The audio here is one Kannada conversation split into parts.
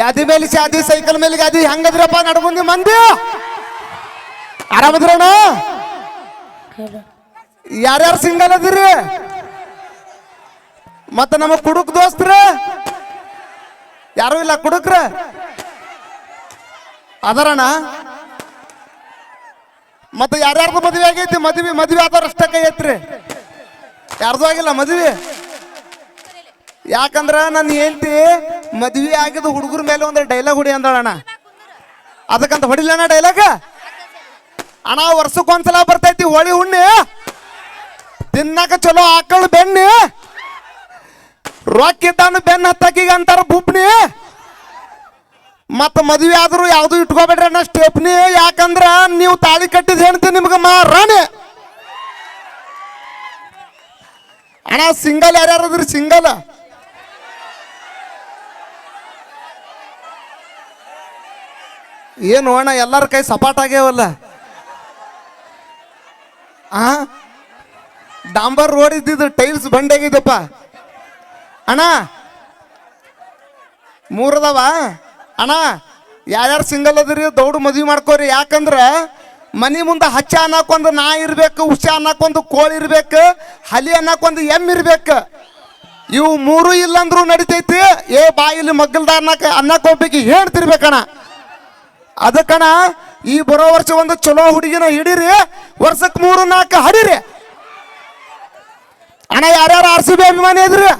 ಯಾದಿ ಮೇಲೆ ಶಾದಿ ಸೈಕಲ್ ಮೇಲೆ ಗಾದಿ, ಹೆಂಗದ್ರಪ್ಪ ನಡ್ಕೊಂಡಿ ಮಂದಿ? ಆರಾಮದ್ರಣ? ಯಾರ್ಯಾರು ಸಿಂಗಲ್ ಅದಿರಿ? ಮತ್ತ ನಮ್ಮ ಕುಡುಕ್ ದೋಸ್ತ್ರ? ಯಾರು ಇಲ್ಲ, ಕುಡುಕ್ರ? ಅದರಣ ಮತ್ತೆ ಯಾರ್ಯಾರ್ದು ಮದುವೆ ಆಗೈತಿ? ಮದ್ವಿ, ಮದ್ವೆ ಆದವ್ರು ಅಷ್ಟ ಐತ್ರಿ ಯಾರ್ದು ಆಗಿಲ್ಲ, ಮದುವೆ? ಯಾಕಂದ್ರ ನನ್ನ ಹೆಂಡತಿ ಮದ್ವೆ ಆಗಿದ ಹುಡುಗರ ಮೇಲೆ ಒಂದು ಡೈಲಾಗ್ ಹೊಡಿ ಅಂದಳಣ್ಣ ಅದಕ್ಕಂತ ಹೊಡಿಲಣ್ಣ ಡೈಲಾಗ್ ಅಣ್ಣ, ವರ್ಷಕ್ಕೊಂದ್ಸಲ ಬರ್ತೈತಿ ಹೋಳಿ ಹುಣ್ಣಿ. ತಿನ್ನಕ ಚಲೋ ಆಕಳು ಬೆಣ್ಣಿ. ರೊಕ್ಕ ಇದ್ದಾನು ಬೆನ್ನ ಹತ್ತಕೀಗ ಅಂತಾರ ಬುಬ್ನಿ. ಮತ್ತ ಮದ್ವೆ ಆದ್ರೂ ಯಾವ್ದು ಇಟ್ಕೋಬೇಡ್ರಿ ಅಣ್ಣ ಸ್ಟೆಪ್ನಿ. ಯಾಕಂದ್ರ ನೀವು ತಾಳಿ ಕಟ್ಟಿದ ಹೇಳ್ತೀನಿ ನಿಮ್ಗೆ ಮಾರಾಣಿ. ಅಣ್ಣ, ಸಿಂಗಲ್ ಯಾರ್ಯಾರದ್ರಿ ಸಿಂಗಲ್. ಏನು ಅಣ್ಣ ಎಲ್ಲರ ಕೈ ಸಪಾಟ್ ಆಗ್ಯಾವಲ್ಲ? ಆ? ಡಾಂಬರ್ ರೋಡ್ ಇದ್ದಿದ್ದು ಟೈಲ್ಸ್ ಬಂಡೆಗಿದ್ದಪ್ಪ ಅಣ್ಣ ಮೂರದವ ಅಣ್ಣ, ಯಾರ್ಯಾರು ಸಿಂಗಲ್ ಅದ್ರಿ, ದೌಡು ಮದ್ವಿ ಮಾಡ್ಕೋರಿ. ಯಾಕಂದ್ರೆ ಮನಿ ಮುಂದೆ ಹಚ್ಚ ಅನ್ನಕ್ಕೊಂದು ನಾ ಇರ್ಬೇಕು ಉಷ ಅನ್ನಕ್ಕೊಂದು ಕೋಳಿ ಇರ್ಬೇಕು, ಹಲಿ ಅನ್ನಕ್ಕೊಂದು ಎಂ ಇರ್ಬೇಕು. ಇವು ಮೂರು ಇಲ್ಲಂದ್ರೂ ನಡಿತೈತಿ. ಏ ಬಾಯಿಲಿ ಮಗ್ಗಲ್ದ ಅನ್ನಕ ಅನ್ನಕ್ಕೆ ಹೋಗ್ಬೇಕು ಹೇಳ್ತಿರ್ಬೇಕಣ್ಣ. ಅದಕ್ಕಣ ಈ ಬರೋ ವರ್ಷ ಒಂದು ಚಲೋ ಹುಡುಗಿನ ಹಿಡೀರಿ, ವರ್ಷಕ್ಕೆ ಮೂರು, ನಾಲ್ಕು ಹಡೀರಿ. ಅಣ್ಣ, ಯಾರ್ಯಾರು ಆರ್ ಸಿ ಬಿ ಅಭಿಮಾನಿ ಇದ್ರಿ?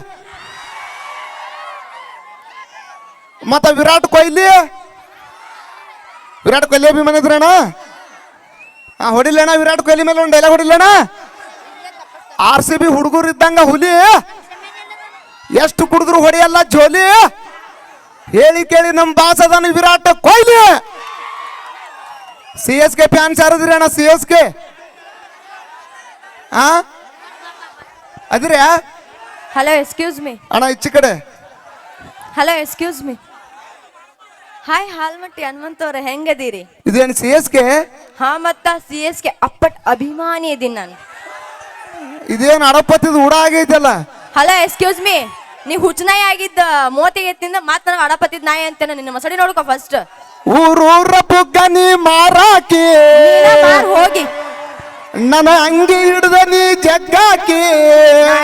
ಮತ್ತ ವಿರಾಟ್ ಕೊಹ್ಲಿ? ವಿರಾಟ್ ಕೊಹ್ಲಿ ಅಭಿಮಾನಿ ಇದ್ರಣ ಹಾ ಹೊಡಿಲ್ಲಣ್ಣ ವಿರಾಟ್ ಕೊಹ್ಲಿ ಮೇಲೆ ಒಂದು ಡೈಲಾಗ್ ಹೊಡಿಲಣ್ಣ ಆರ್ ಸಿ ಬಿ ಹುಡುಗರು ಇದ್ದಂಗ ಹುಲಿ, ಎಷ್ಟು ಕುಡಿದ್ರು ಹೊಡಿಯಲ್ಲ ಜೋಲಿ. ಹೇಳಿ ಕೇಳಿ ನಮ್ಮ ಬಾಸದನ Virat Kohli. C S K fans ಯಾರದ್ರಿ ಅಣ್ಣ ಸಿ ಎಸ್ ಕೆ ಆ? ಅದ್ರಿ ಹಲೋ ಎಕ್ಸ್ಕ್ಯೂಸ್ ಮೀ ಅಣ್ಣ ಈಚೆ ಕಡೆ. Hello excuse me hi Halmatti ಹನುಮಂತವ್ರೆ ಹೆಂಗದೀರಿ? ಇದೇನು ಸಿ ಎಸ್ ಕೆ ಹಾ ಮತ್ತ ಸಿ ಎಸ್ ಕೆ ಅಪ್ಪಟ್ ಅಭಿಮಾನಿ ಇದೀನಿ ನಾನು. ಇದೇನು ಅಡಪತ್ತಿದ ಉಡ ಆಗೈತಲ್ಲ? ಹಲೋ ಎಕ್ಸ್ಕ್ಯೂಸ್ ಮೀ ನೀ ಹುಚ್ಚನಾಯಿ ಆಗಿದ್ದ ಮೂವತ್ತಿಗೆ ಎತ್ತಿಂದ ಮಾತ್ ನನಗೆ ಅಡಪತ್ತಿದ್ ನಾಯಿ ಅಂತೇನೆ ನಿನ್ನ ಮಸಡಿ ನೋಡ್ಕೊ ಫಸ್ಟ್ ಊರೂರ ಬುಗ್ಗ ನೀ ಮಾರಾಕಿ ಮಾರ್ ಹೋಗಿ. ನನ್ನ ಅಂಗಿ ಹಿಡ್ದ ನೀ ಜಗ್ಗಾಕಿ.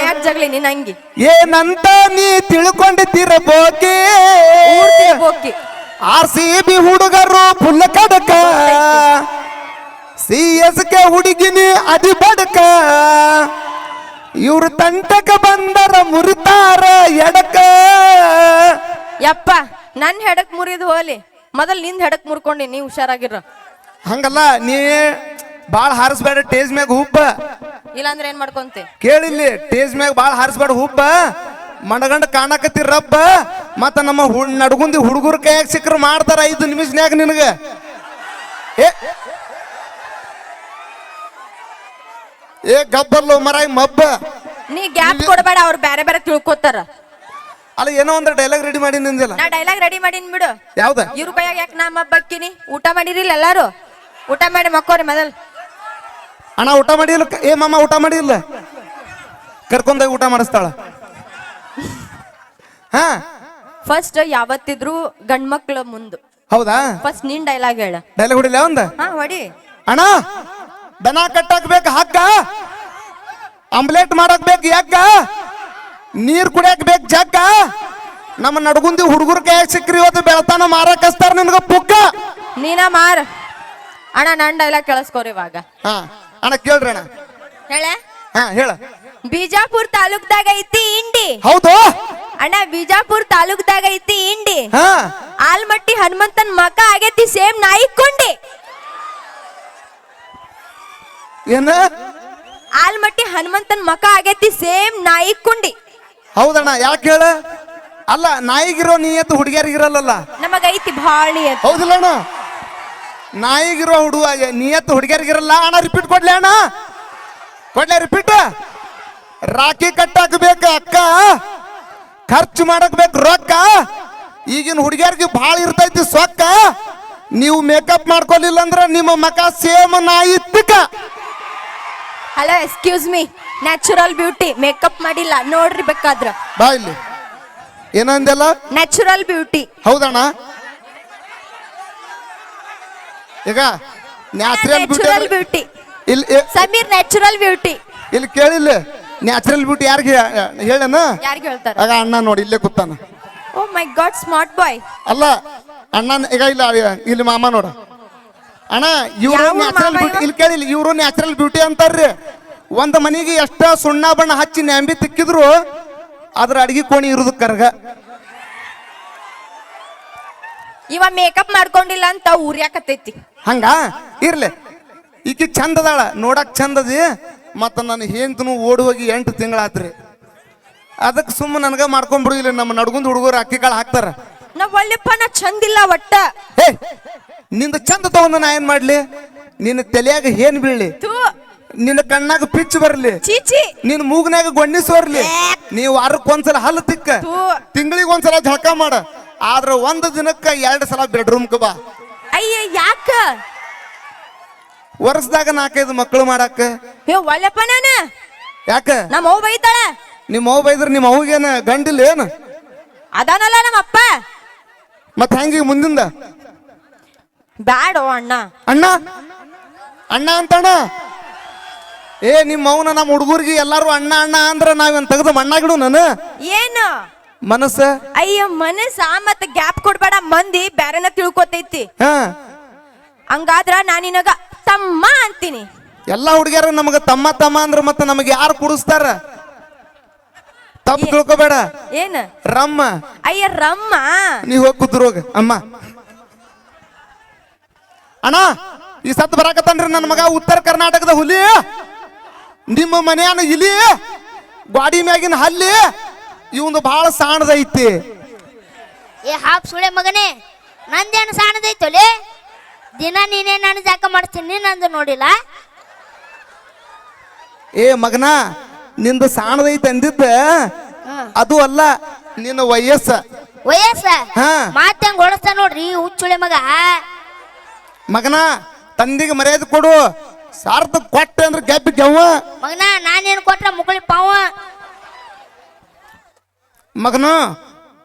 ಯಾಕೆ ಜಗ್ಲಿ ನಿನ್ನ ಅಂಗಿ? ಏನಂತ ನೀ ತಿಳ್ಕೊಂಡಿದ್ದೀರ ಬೋಕಿ? ಆರ್ ಸಿ ಬಿ ಹುಡುಗರು ಫುಲ್ ಕಡಕ. ಸಿ ಎಸ್ ಕೆ ಹುಡುಗಿನಿ ಅದಿ ಬಡಕ. ಇವ್ರು ತಂಟಕ ಬಂದರ ಮುರಿತಾರ ಎಡಕ. ಯಪ್ಪ ನನ್ನ ಹೆಡಕ್ ಮುರಿದು ಹೋಲಿ. ಮೊದಲ್ನಿಂದ ಹೆಡಕ್ ಮುರ್ಕೊಂಡಿ ನೀ ಹುಷಾರಾಗಿರ ಹಂಗಲ್ಲ ನೀ ಬಾಳ ಹಾರಿಸ್ಬೇಡ ಟೇಜ್ ಮ್ಯಾಗ ಹುಬ್ಬ. ಇಲ್ಲಾಂದ್ರೆ ಏನ್ ಮಾಡ್ಕೊಂತೆ? ಕೇಳಿಲ್ಲಿ ಟೇಜ್ ಮ್ಯಾಗ ಬಾಳ ಹಾರಿಸ್ಬೇಡ ಹುಬ್ಬ. ಮಣಗಂಡ ಕಾಣಕತ್ತಿ ರಬ್ಬ. ಮತ್ತ ನಮ್ಮ ಹು- ನಡ್ಗುಂದಿ ಹುಡುಗರ ಕೈಯಾಗ ಸಿಕ್ಕರು ಮಾಡ್ತಾರ ಐದು ನಿಮಿಷನ್ಯಾಗ ನಿನಗ. ಏ ಏ ಗಬ್ಬರ್ಲು ಮರಾಯ್ ಮಬ್ಬ. ನೀ ಗ್ಯಾಪ್ ಕೊಡಬೇಡ ಅವ್ರು ಬೇರೆ ಬೇರೆ ತಿಳ್ಕೊತಾರ. ಅಲ್ಲ ಏನೋ ಒಂದ್ ಡೈಲಾಗ್ ರೆಡಿ ಮಾಡಿ ನಿಂದಿಲ್ಲ. ನಾ ಡೈಲಾಗ್ ರೆಡಿ ಮಾಡೀನಿ ಬಿಡು. ಯಾವ್ದ? ಇವ್ರ ಕೈಯಾಗ ಯಾಕೆ ನಾ ಬಕ್ಕಿನಿ ಊಟ ಮಾಡಿರಿಲ್ಲ ಎಲ್ಲಾರು? ಊಟ ಮಾಡಿ ಮಕ್ಕೋರಿ ಮೊದಲ್. ಅಣ್ಣ ಊಟ ಮಾಡಿಲ್ಲ? ಏ ಮಾಮ ಊಟ ಮಾಡಿಲ್ಲ? ಕರ್ಕೊಂಡೋಗಿ ಊಟ ಮಾಡಿಸ್ತಾಳ. ಹಾ? ಫಸ್ಟ್ ಯಾವತ್ತಿದ್ರು ಗಂಡ್ ಮಕ್ಳ ಮುಂದ್. ಹೌದಾ? ಫಸ್ಟ್ ನಿನ್ ಡೈಲಾಗ್ ಹೇಳ. ಡೈಲಾಗ್ ಹೊಡಿಲ್ಲ ಒಂದ? ಹಾ ಹೊಡಿ. ಅಣ್ಣ! ದನ ಕಟ್ಟಕ್ ಬೇಕು ಹಗ್ಗ? ಆಮ್ಲೆಟ್ ಮಾಡಕ್ ಬೇಕು ಯಗ್ಗ ನೀರ್ ಕುಡಿಯಕ್ ಬೇಕು ಜಗ್ಗ? ನಮ್ಮ ನಡ್ಗುಂದಿ ಹುಡುಗರು ಕೈ ಸಿಕ್ಕ್ರಿ ಇವತ್ತು ಬೆಳತಾನ ಮಾರಕ್ ನಿನ್ಗ ಪುಕ್ಕ? ನೀನ ಮಾರ. ಅಣ್ಣ ನನ್ ಡೈಲಾಗ್ ಕೇಳಿಸ್ಕೋರಿ ಇವಾಗ. ಹಾ ಅಣ್ಣ ಕೇಳ್ರಿ ಅಣ್ಣ. ಹೇಳ? ಹಾ ಹೇಳ. ಬಿಜಾಪುರ್ ತಾಲೂಕ್ದಾಗ ಐತಿ ಇಂಡಿ ಹೌದು? ಅಣ್ಣ ಬಿಜಾಪುರ್ ತಾಲೂಕ್ದಾಗ ಐತಿ ಇಂಡಿ ಹಾ. ಆಲ್ಮಟ್ಟಿ ಹನುಮಂತನ್ ಮಕ ಆಗೈತಿ ಸೇಮ್ ನಾಯಿಕೊಂಡಿ ಏನ? ಆಲ್ಮಟ್ಟಿ ಹನುಮಂತನ ಮಕ ಆಗೈತಿ ಸೇಮ್ ನಾಯಿ ಕುಂಡಿ. ಹೌದಣ್ಣ ಯಾಕೆ ಹೇಳ? ಅಲ್ಲ ನಾಯಿಗಿರೋ ನೀಯತ್ತು ಹುಡುಗಿಯರಿಗಿರಲ್ಲ ನಮಗೈತಿ ಬಾಳಿ ಅಂತ ಹೌದಿಲ್ಲ ಅಣ್ಣ ನಾಯಿಗಿರೋ ಹುಡುಗ ನಿಯತ್ತು ಹುಡುಗಿಯರಿಗಿರಲ್ಲ. ಅಣ್ಣ ರಿಪೀಟ್ ಕೊಡ್ಲಿ ಅಣ್ಣ. ಕೊಡ್ಲೆ ರಿಪೀಟ್ ರಾಖಿ ಕಟ್ಟಾಕ ಬೇಕು ಅಕ್ಕ. ಖರ್ಚು ಮಾಡಕ್ ಬೇಕು ರೊಕ್ಕ. ಈಗಿನ ಹುಡುಗಿಯರಿಗೆ ಭಾಳ ಇರ್ತೈತಿ ಸೊಕ್ಕ. ನೀವು ಮೇಕಪ್ ಮಾಡ್ಕೊಲಿಲ್ಲ ಅಂದ್ರೆ ನಿಮ್ಮ ಮಕ ಸೇಮ್ ನಾಯಿ ತಿಕ್ಕ. Hello excuse me natural beauty makeup ಮಾಡಿಲ್ಲ. ನೋಡ್ರಿ ಬೇಕಾದ್ರ. ಬಾ ಇಲ್ಲಿ. ಏನಂದೆಲ್ಲ ನ್ಯಾಚುರಲ್ ಬ್ಯೂಟಿ ಹೌದಣ್ಣ? ಈಗ ನ್ಯಾಚುರಲ್ ನ್ಯಾಚುರಲ್ ಬ್ಯೂಟಿ ಬ್ಯೂಟಿ ಇಲ್ಲಿ ಸಮೀರ್ ನ್ಯಾಚುರಲ್ ಬ್ಯೂಟಿ ಇಲ್ಲಿ ಕೇಳಿಲ್ಲ. ನ್ಯಾಚುರಲ್ ಬ್ಯೂಟಿ ಯಾರಿಗೆ ಹೇಳಣ್ಣ? ಯಾರಿಗೆ ಹೇಳ್ತಾರೆ? ಆಗ ಅಣ್ಣ ನೋಡಿ ಇಲ್ಲೇ ಕೂತಾನ. ಓ ಮೈ ಗಾಡ್ ಸ್ಮಾರ್ಟ್ ಬಾಯ್ ಅಲ್ಲ ಅಣ್ಣ ಈಗ ಇಲ್ಲ ಇಲ್ಲಿ ಮಾಮ ನೋಡ. ಅಣ್ಣ ಇವರು ನ್ಯಾಚುರಲ್ ಬ್ಯೂಟಿ? ಇಲ್ಲಿ ಕೇಳಿಲ್ಲ ಇವರು ನ್ಯಾಚುರಲ್ ಬ್ಯೂಟಿ ಅಂತಾರ್ರಿ. ಒಂದ್ ಮನೆಗೆ ಎಷ್ಟ ಸುಣ್ಣ ಬಣ್ಣ ಹಚ್ಚಿ ನ್ಯಾಂಬಿ ತಿಕ್ಕಿದ್ರು ಅದ್ರ ಅಡಿಗೆ ಕೋಣಿ ಇರುದು ಕರ್ಗ. ಇವ ಮೇಕಪ್ ಮಾಡ್ಕೊಂಡಿಲ್ಲ ಅಂತ ಉರ್ಯಾಕತ್ತೈತಿ ಹಂಗ? ಇರ್ಲಿ. ಈಕಿ ಚಂದ ಅದಾಳ ನೋಡಕ್ ಚಂದದಿ ಮತ್ತ ನನ್ನ ಹೇಂತನು ಓಡಿ ಹೋಗಿ ಎಂಟು ತಿಂಗಳಾತ್ರಿ. ಅದಕ್ಕೆ ಸುಮ್ಮ ನನಗ ಮಾಡ್ಕೊಂಡ್ಬಿಡು ಇಲ್ಲಿ ನಮ್ಮ ನಡ್ಗುಂದ್ ಹುಡುಗರು ಅಕ್ಕಿ ಕಾಳು ಹಾಕ್ತಾರ. ನಾವ್ ಒಳ್ಳೆಪ್ಪ ನಾ ಚಂದಿಲ್ಲ ಒಟ್ಟ. ಹೇ! ನಿಂದ ಚಂದ ತಗೊಂಡ ನಾ ಏನ್ ಮಾಡ್ಲಿ? ನಿನ್ನ ತಲೆಯಾಗ ಏನ್ ಬೀಳ್ಲಿ? ನಿನ್ನ ಕಣ್ಣಾಗ ಪಿಚ್ ಬರ್ಲಿ? ಚೀಚಿ. ನಿನ್ನ ಮೂಗ್ನಾಗ ಗೊಣ್ಣಿಸ್ ಬರ್ಲಿ ನೀ ವಾರಕ್ಕೆ ಒಂದ್ಸಲ ಹಲ್ಲು ತಿಕ್ಕ. ತಿಂಗಳಿಗೆ ಒಂದ್ಸಲ ಜಳಕ ಮಾಡ. ಆದ್ರ ಒಂದ್ ದಿನಕ್ಕ ಎರಡು ಸಲ ಬೆಡ್ರೂಮ್ ಬಾ. ಅಯ್ಯ ಯಾಕ? ವರ್ಷದಾಗ ನಾಲ್ಕೈದು ಮಕ್ಕಳು ಮಾಡಾಕ. ಒಳ್ಳೆಪ್ಪ ನಾನು. ಯಾಕ? ನಮ್ಮ ಅವ್ ಬೈತಾಳ. ನಿಮ್ಮ ಅವ್ವ ಬೈದ್ರ ನಿಮ್ಮ ಅವ್ಗೇನ ಗಂಡಿಲ್ಲ ಏನು ಅದಾನಲ್ಲ ನಮ್ಮ ಅಪ್ಪ ಮತ್ ಹೆಂಗ ಮುಂದಿಂದ? ಬ್ಯಾಡೋ ಅಣ್ಣ. ಅಣ್ಣ? ಅಣ್ಣ ಅಂತಣ್ಣ? ಏ ನಿಮ್ಮ ಅವನ ನಮ್ಮ ಹುಡುಗರಿಗೆ ಎಲ್ಲಾರು ಅಣ್ಣ ಅಣ್ಣ ಅಂದ್ರೆ ನಾವೇನ್ ತೆಗೆದು ಮಣ್ಣಾಗಿಡು ನಾನು? ಏನು? ಮನಸ್ಸ? ಅಯ್ಯ ಮನಸ್ಸ ಮತ್ತ ಗ್ಯಾಪ್ ಕೊಡ್ಬೇಡ ಮಂದಿ ಬ್ಯಾರೆನ ತಿಳ್ಕೊತೈತಿ. ಹಾ. ಹಂಗಾದ್ರ ನಾ ನಿನಗ ತಮ್ಮ ಅಂತೀನಿ. ಎಲ್ಲಾ ಹುಡುಗಿಯರು ನಮಗ ತಮ್ಮ ತಮ್ಮ ಅಂದ್ರ ಮತ್ತ ನಮಗೆ ಯಾರು ಕುಡಿಸ್ತಾರ? ತಪ್ಪು ತಿಳ್ಕೊಬೇಡ. ಏನ್? ರಮ್ಮ. ಅಯ್ಯ ರಮ್ಮ. ನೀ ಹೋಗಿ ಅಮ್ಮ. ಅಣ್ಣ ಈ ಸತ್ ಬರಾಕತ್ತನ್ರಿ ನನ್ನ ಮಗ ಉತ್ತರ ಕರ್ನಾಟಕದ ಹುಲಿ. ನಿಮ್ಮ ಮನೆಯನ್ನ ಇಲಿ ಗಾಡಿ ಮ್ಯಾಗಿನ ಹಲ್ಲಿ ಇವಂದು ಬಹಳ ಸಾಣದೈತಿ. ಏ ಹಾಪ್ ಸುಳೆ ಮಗನೇ ನಂದೇನು ಸಾಣದೈತೊಲೆ ದಿನ ನೀನೇ ನಾನು ಜಾಕ ಮಾಡ್ತೀನಿ ನಂದು ನೋಡಿಲ್ಲ. ಏ ಮಗನ ನಿಂದು ಸಾಣದೈತೆ ಅಂದಿದ್ದ? ಅದು ಅಲ್ಲ ನಿನ್ನ ವಯಸ್ಸ. ವಯಸ್ಸ? ಹಾ. ಮಾತಂಗ್ ಹೊಡಸ್ತಾ ನೋಡ್ರಿ ಹುಚ್ಚುಳೆ ಮಗ. ಮಗನ ತಂದಿಗೆ ಮರ್ಯಾದೆ ಕೊಡು. ಸಾರ್ಥ ಕೊಟ್ಟೆ ಅಂದ್ರೆ ಗೆಬ್ಬಿ ಗೆವ್ವ ಮಗನ ನಾನೇನು ಕೊಟ್ರ ಮುಗುಳಿ ಪಾವ? ಮಗನ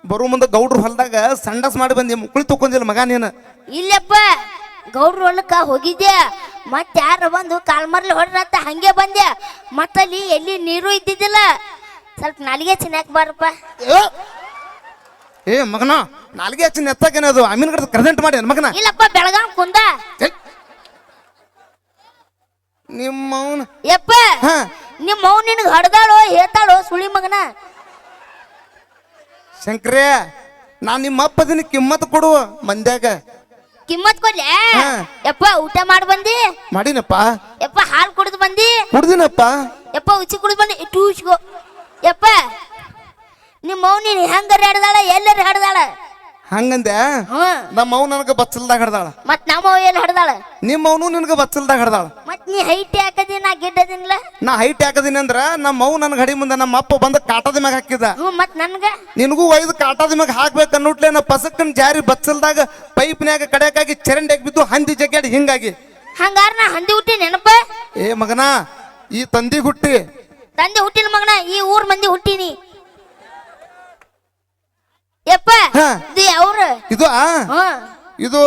ಬರೋ ಮುಂದೆ ಗೌಡ್ರ ಹೊಲದಾಗ ಸಂಡಸ್ ಮಾಡಿ ಬಂದಿ ಮುಕ್ಕಳಿ ತಕೊಂಡಿಲ್ಲ ಮಗ ನೀನು. ಇಲ್ಲಪ್ಪ ಗೌಡ್ರ ಹೊಲಕ್ಕ ಹೋಗಿದ್ದೆ. ಮತ್ತೆ ಯಾರ ಬಂದು ಕಾಲ್ಮರ್ಲಿ ಹೊಡ್ರಂತ ಹಂಗೆ ಬಂದೆ. ಮತ್ತಲ್ಲಿ ಎಲ್ಲಿ ನೀರು ಇದ್ದಿದ್ದಿಲ್ಲ. ಸ್ವಲ್ಪ ನಾಲಿಗೆ ಚೆನ್ನಾಗಿ ಬಾರಪ್ಪ. ಏ, ಏ ಮಗನ ನಾಲ್ಗೆ ಹಚ್ಚಿ ನೆತ್ತಾಗೇನದು ಅಮೀನ್ ಕಡೆ ಪ್ರೆಸೆಂಟ್ ಮಾಡಿ ಮಗನ ಇಲ್ಲಪ್ಪ ಬೆಳಗಾವ್ ಕುಂದ ಏ. ನಿಮ್ಮ ಅವನ ಯಪ್ಪ ಹಾ ನಿಮ್ಮ ಮೌ ನಿನಗೆ ಹಡ್ದಾಳೋ ಹೇಳ್ತಾಳೋ ಸುಳಿ ಮಗನ ಶಂಕ್ರೇ ನಾನ್ ನಿಮ್ಮ ಅಪ್ಪದಿನ ಕಿಮ್ಮತ್ ಕೊಡು ಮಂದ್ಯಾಗ ಕಿಮ್ಮತ್ ಕೊಡ್ಲೆ ಹಾ. ಯಪ್ಪ ಊಟ ಮಾಡಿ ಬಂದಿ ಮಾಡಿನಪ್ಪ ಯಪ್ಪ ಹಾಲು ಕುಡಿದು ಬಂದಿ ಕುಡ್ದಿನಪ್ಪ ಯಪ್ಪ ಉಚ್ಚಿ ಕುಡಿದು ಬಂದಿ ಇಟ್ಟು ಉಚ್ಕೋ ಯಪ್ಪ ನಿಮ್ಮ ನೀನು ಹೆಂಗಾರ ಹಡ್ದಾಳ ಎಲ್ಲರ ಹಡ್ದಾಳ ಹಂಗಂದೆ? ಹ್ಮ್ ನಮ್ಮ ಅವ್ ನನಗ ಬಚ್ಚಲ್ದಾಗ ಹಡ್ದಾಳ ಮತ್ ನಮ್ಮ ಏನ್ ಹಡ್ದಾಳ ನಿಮ್ಮ ಅವನು ನಿನಗ ಬಚ್ಚಲ್ದಾಗ ಹಡ್ದಾಳ ಮತ್ ನೀ ಹೈಟ್ ಹಾಕದಿನ ನಾ ಗಿಡ್ಡದಿನ್ಲ ನಾ ಹೈಟ್ ಹಾಕದಿನಿ ಅಂದ್ರ ನಮ್ಮ ಅವ್ ನನ್ ಗಡಿ ಮುಂದೆ ನಮ್ಮ ಅಪ್ಪ ಬಂದ ಕಾಟದ ಮ್ಯಾಗ ಹಾಕಿದ. ಹ್ಞೂ ಮತ್ ನನ್ಗ? ನಿನಗೂ ಒಯ್ದು ಕಾಟದ ಮ್ಯಾಗ ಹಾಕ್ಬೇಕು ಅನ್ನೋಟ್ಲೆ ನಾ ಪಸಕ್ಕನ್ ಜಾರಿ ಬಚ್ಚಲ್ದಾಗ ಪೈಪ್ನ್ಯಾಗ ಕಡೆಕಾಗಿ ಚರಂಡ್ಯಾಗ ಬಿದ್ದು ಹಂದಿ ಜಗ್ಗಾಡಿ ಹಿಂಗಾಗಿ. ಹಂಗಾರ ನಾ ಹಂದಿ ಹುಟ್ಟಿ ನೆನಪ? ಏ ಮಗನ ಈ ತಂದಿ ಹುಟ್ಟಿ. ತಂದೆ ಹುಟ್ಟಿನ ಮಗನ ಈ ಊರ್ ಮಂದಿ ಹುಟ್ಟಿನಿ. ಯಪ್ಪ ಹಾ. ಇದು ಯಾವ್ರ? ಇದು ಆ? ಹ್ಮ್ ಇದು